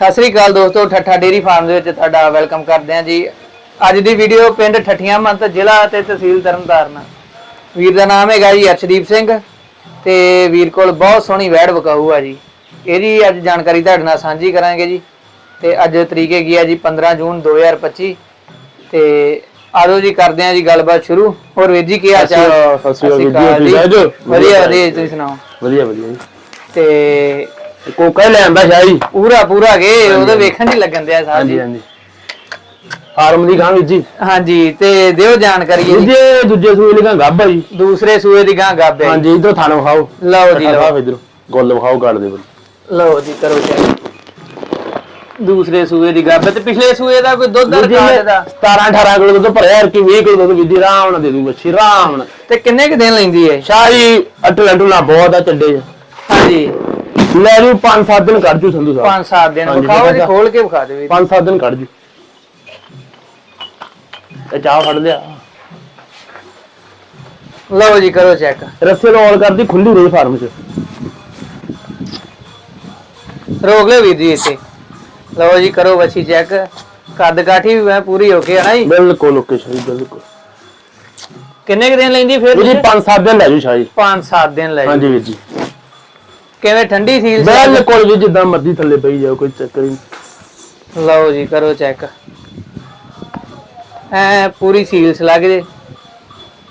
ਸਤਿ ਸ੍ਰੀ ਅਕਾਲ ਦੋਸਤੋ ਠੱਠਾ dairy farm ਦੇ ਵਿੱਚ ਤੁਹਾਡਾ ਵੈਲਕਮ ਕਰਦੇ ਹਾਂ ਜੀ। ਅੱਜ ਦੀ ਵੀਡੀਓ ਪਿੰਡ ਠੱਠੀਆਂ ਮੰਤ ਜ਼ਿਲ੍ਹਾ ਅਤੇ ਤਹਿਸੀਲ ਤਰਨਤਾਰਨ। ਵੀਰ ਦਾ ਨਾਮ ਹੈਗਾ ਜੀ ਅਰਸ਼ਦੀਪ ਸਿੰਘ ਤੇ ਵੀਰ ਕੋਲ ਬਹੁਤ ਸੋਹਣੀ ਵੈੜ ਵਕਾਊ ਆ ਜੀ। ਇਹਦੀ ਅੱਜ ਜਾਣਕਾਰੀ ਤੁਹਾਡੇ ਨਾਲ ਸਾਂਝੀ ਕਰਾਂਗੇ ਜੀ। ਤੇ ਅੱਜ ਤਰੀਕ ਹੈਗੀ ਆ ਜੀ 15 ਜੂਨ 2025 ਤੇ ਆਜੋ ਜੀ ਕਰਦੇ ਹਾਂ ਜੀ ਗੱਲਬਾਤ ਸ਼ੁਰੂ। ਹੋਰ ਵੀਰ ਜੀ ਕੀ ਹਾਲ ਚਾਲ? ਸਤਿ ਸ਼੍ਰੀ ਅਕਾਲ, ਜੀ? ਵਧੀਆ ਵਧੀਆ ਤੁਸੀਂ ਸੁਣਾਓ? ਵਧੀਆ ਵਧੀਆ ਜੀ। ਤੇ ਕੋਕਾ ਹੀ ਲੈ ਆਂਦਾ ਸ਼ਾਹੀ। ਪੂਰਾ ਪੂਰਾ ਗੇ ਉਹਦੇ ਵੇਖਣ ਹੀ ਲੱਗਣ ਦਿਆ ਸਾਹਿਬ ਹਾਂਜੀ ਜੀ। ਹਾਂਜੀ। ਫਾਰਮ ਦੀ ਗਾਂ ਵੀਰ ਜੀ ਹਾਂਜੀ ਤੇ ਦਿਓ ਜਾਣਕਾਰੀ ਜੀ। ਦੂਜੇ ਦੂਜੇ ਸੂਏ ਲਈ ਗਾਂ ਗੱਭ ਆ ਜੀ। ਦੂਸਰੇ ਸੂਏ ਦੀ ਗਾਂ ਗੱਬ ਹੈ ਹਾਂਜੀ ਇਧਰ ਥਾਣੋ ਖਾਓ। ਲਓ ਜੀ ਲਓ। ਇਧਰ। ਗੋਲ ਵਿਖਾਓ ਗਾੜ ਦੇ ਬਲ ਲਓ ਜੀ ਕਰੋ ਚੈੱਕ ਦੂਸਰੇ ਸੂਏ ਦੀ ਗੱਬ ਹੈ ਤੇ ਪਿਛਲੇ ਸੂਏ ਦਾ ਕੋਈ ਦੁੱਧ ਦਾ ਰਿਕਾਰਡ ਦਾ? 17 18 ਕਿਲੋ ਦੁੱਧ ਭਰਿਆ ਕਿ 20 ਕਿਲੋ ਦੁੱਧ ਵੀਰ ਜੀ ਆਰਾਮ ਨਾਲ ਦੇ ਆਰਾਮ ਨਾਲ। ਤੇ ਕਿੰਨੇ ਕੁ ਦਿਨ ਲੈਂਦੀ ਹੈ ਸ਼ਾਹੀ ਅਟਲੰਟੂ ਨਾ ਬਹੁਤ ਆ ਚੱਡੇ ਚ। ਹਾਂਜੀ। ਲੈ ਜੂ 5-7 ਦਿਨ ਕੱਢ ਜੂ ਸੰਧੂ ਸਾਹਿਬ। 5-7 ਦਿਨ ਹਾਂਜੀ, ਵਿਖਾਓ ਜੀ। ਖੋਲ ਕੇ ਵਿਖਾ ਦਿਓ ਜੀ। 5-7 ਦਿਨ ਕੱਢ ਜੂ ਤੇ ਚਾਹ ਫੜ ਲਿਆ। ਲਓ ਜੀ ਕਰੋ ਚੈੱਕ ਰੱਸੇ ਰੋਲ ਕਰਦੀ ਖੁੱਲੀ ਰਹੀ ਫਾਰਮ ਚ। ਰੋਕ ਲਿਓ ਵੀਰ ਜੀ ਇੱਥੇ। ਲਓ ਜੀ ਕਰੋ ਬੱਚੀ ਚੈੱਕ ਕੱਦ ਕਾਠੀ ਵੀ ਮੈਂ ਪੂਰੀ ਹੋ ਕੇ ਆਣਾ ਜੀ। ਬਿਲਕੁਲ ਓਕੇ ਸ਼ਾਹੀ ਬਿਲਕੁਲ। ਕਿੰਨੇ ਕੁ ਦਿਨ ਲੈਂਦੀ ਹੈ ਵੀਰ ਜੀ ਫਿਰ 5-7 ਦਿਨ ਲੈ ਜੂ ਸ਼ਾਹੀ। 5-7 ਦਿਨ ਲੈ ਹਾਂਜੀ ਵੀਰ ਜੀ। ਕਿਵੇਂ ਠੰਡੀ ਸੀਲ ਬਿਲਕੁਲ ਵੀ ਜਿੱਦਾਂ ਮਰਜ਼ੀ ਥੱਲੇ ਪਈ ਜਾਓ ਕੋਈ ਚੱਕਰ ਹੀ ਨਹੀਂ। ਲਓ ਜੀ ਕਰੋ ਚੈੱਕ ਐ ਪੂਰੀ ਸੀਲਸ ਲੱਗ ਜੇ।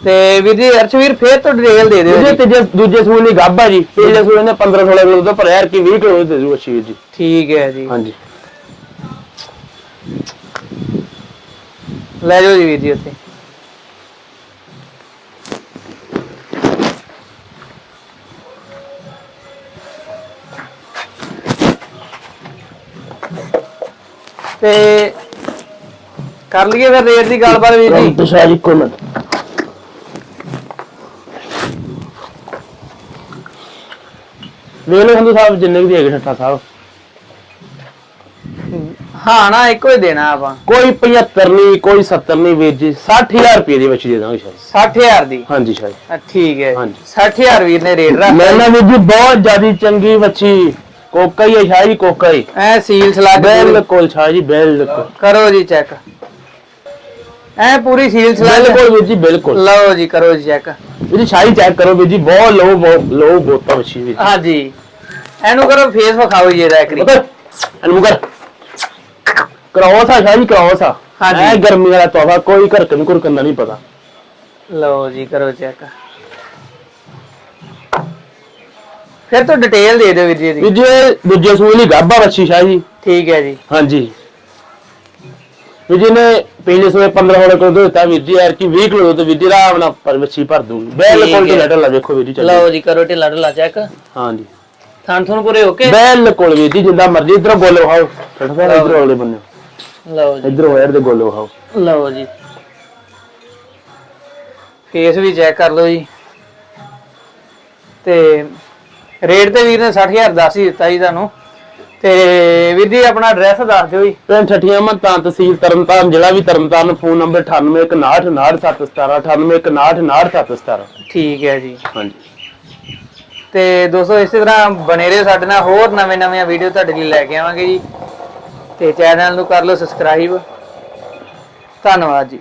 ਤੇ ਵੀਰ ਜੀ ਅਰਸ਼ਵੀਰ ਫੇਰ ਤੋਂ ਡਿਟੇਲ ਦੇ ਦਿਓ ਦੂਜੇ ਜੀ। ਤੀਜੇ ਦੂਜੇ ਸੂਏ ਲਈ ਗੱਭਾ ਜੀ। ਤੀਜੇ ਸੂਏ ਨੇ 15 16 ਕਿਲੋ ਦਾ ਭਰਿਆ ਯਾਰ ਕਿ 20 ਕਿਲੋ ਦੇ ਦੂ ਅੱਛੀ ਵੀਰ ਜੀ। ਠੀਕ ਹੈ ਜੀ। ਹਾਂਜੀ। ਲੈ ਜਾਓ ਜੀ ਵੀਰ ਜੀ ਉੱਥੇ। ਤੇ ਕਰ ਲਈਏ ਫਿਰ ਰੇਟ ਦੀ ਗੱਲਬਾਤ ਵੀਰ ਜੀ। ਸ਼ਾਹ ਜੀ ਕੋਈ ਮਿੰਟ। ਵੇਖ ਲਓ ਸੰਧੂ ਸਾਹਿਬ ਜਿੰਨੇ ਵੀ ਹੈਗੇ ਠੱਠਾ ਸਾਹਿਬ ਹਾਂ ਨਾ ਇੱਕੋ ਹੀ ਦੇਣਾ ਆਪਾਂ। ਕੋਈ 75 ਨਹੀਂ ਕੋਈ 70 ਨਹੀਂ ਵੀਰ ਜੀ। 60000 ਰੁਪਏ ਦੀ ਬੱਚੀ ਦੇ ਦਾਂਗੇ ਸ਼ਾਹ 60000 ਦੀ? ਹਾਂਜੀ। ਆ, ਠੀਕ ਹੈ। ਹਾਂਜੀ। 60000 ਵੀਰ ਨੇ ਰੇਟ ਰੱਖ ਮੈਂ ਨਾ ਵੀਰ ਜੀ ਬਹੁਤ ਜਿਆਦੀ ਚੰਗੀ ਬੱਚੀ। ਕੋਕਾ ਹੀ ਹੈ ਸ਼ਾਹ ਜੀ ਕੋਕਾ ਹੀ। ਐ ਸੀਲਸ ਲੱਗ ਪੂਰੀ। ਬਿਲਕੁਲ ਸ਼ਾਹ ਜੀ ਬਿਲਕੁਲ। ਕਰੋ ਜੀ ਚੈੱਕ ਐ ਪੂਰੀ ਸੀਲਸ ਲੱਗ ਬਿਲਕੁਲ ਵੀਰ ਜੀ ਬਿਲਕੁਲ। ਲਓ ਜੀ ਕਰੋ ਜੀ ਚੈੱਕ ਵੀਰ ਜੀ ਸ਼ਾਹੀ ਚੈੱਕ ਕਰੋ ਵੀਰ ਜੀ ਬਹੁਤ ਲੋ ਲੋ ਬੋਤਾ ਬੱਚੀ ਵੀਰ ਜੀ। ਹਾਂਜੀ। ਇਹਨੂੰ ਕਰੋ ਫੇਸ ਵਿਖਾਓ ਜੀ ਇਹਦਾ ਪਤਾ ਇਹਨੂੰ ਕਰ। ਕਰਾਓ ਸਾ ਸ਼ਾਹ ਜੀ ਕਰਾਓ ਸਾ ਹਾਂਜੀ। ਐ ਗਰਮੀ ਵਾਲਾ ਤੋਹਫਾ ਕੋਈ ਘਰਕਨ ਘੁਰਕਨ ਦਾ ਨਹੀਂ ਪਤਾ। ਲਓ ਜੀ ਕਰੋ ਚੈੱਕ ਫਿਰ ਤੋਂ ਡਿਟੇਲ ਦੇ ਦਿਓ ਵੀਰ ਜੀ ਵੀਰ ਇਹਦੀ ਜੀ ਇਹ ਦੂਜੇ ਸੂਏ ਲਈ ਗਾਬਾ ਬੱਚੀ ਸ਼ਾਹ ਜੀ। ਠੀਕ ਹੈ ਜੀ। ਹਾਂਜੀ। ਵੀਰ ਜੀ ਨੇ ਪਹਿਲੇ ਸੂਏ 15 ਹੋਲੇ ਕੋਲ ਦਿੱਤਾ ਵੀਰ ਜੀ ਯਾਰ ਕਿ 20 ਕਿਲੋ ਤੇ ਵੀਰ ਜੀ ਆਰਾਮ ਨਾਲ ਪਰ ਬੱਚੀ ਭਰ ਦੂੰਗੀ। ਬਿਲਕੁਲ। ਢਿੱਲਾ ਢਿੱਲਾ ਵੇਖੋ ਵੀਰ ਜੀ ਚੱਲੀ ਲਓ ਜੀ ਕਰੋ ਢਿੱਲਾ ਢਿੱਲਾ ਚੈੱਕ ਹਾਂਜੀ। ਥਾਂ ਥੋਂ ਪੂਰੇ ਓਕੇ ਬਿਲਕੁਲ ਵੀਰ ਜੀ ਜਿੰਦਾ ਮਰਜ਼ੀ ਇਧਰੋਂ ਗੋਲੇ ਵਹਾਓ ਛੱਡ ਇਧਰੋਂ ਅਗਲੇ ਬੰਨੇ। ਲਓ ਜੀ। ਇਧਰੋਂ ਵਾਇਰ ਦੇ ਗੋਲੇ ਵਹਾਓ ਲਓ ਜੀ। ਫੇਸ ਵੀ ਚੈੱਕ ਕਰ ਲਓ ਜੀ। ਤੇ ਰੇਟ ਤੇ ਵੀਰ ਨੇ 60000 ਦੱਸ ਹੀ ਦਿੱਤਾ ਜੀ ਤੁਹਾਨੂੰ। ਤੇ ਵੀਰ ਜੀ ਆਪਣਾ ਐਡਰੈਸ ਦੱਸ ਦਿਓ ਜੀ। ਪਿੰਡ ਠੱਠੀਆਂ ਮਨ ਤਾਂ ਤਹਿਸੀਲ ਤਰਨਤਾਰਨ ਜ਼ਿਲ੍ਹਾ ਵੀ ਤਰਨਤਾਰਨ ਫੋਨ ਨੰਬਰ 9819699717 ਠੀਕ ਹੈ ਜੀ। ਹਾਂਜੀ। ਤੇ ਦੋਸਤੋ ਇਸੇ ਤਰ੍ਹਾਂ ਬਣੇ ਰਹੋ ਸਾਡੇ ਨਾਲ ਹੋਰ ਨਵੇਂ ਨਵੇਂ ਵੀਡੀਓ ਤੁਹਾਡੇ ਲਈ ਲੈ ਕੇ ਆਵਾਂਗੇ ਜੀ। ਤੇ ਚੈਨਲ ਨੂੰ ਕਰ ਲਓ ਸਬਸਕ੍ਰਾਈਬ ਧੰਨਵਾਦ ਜੀ।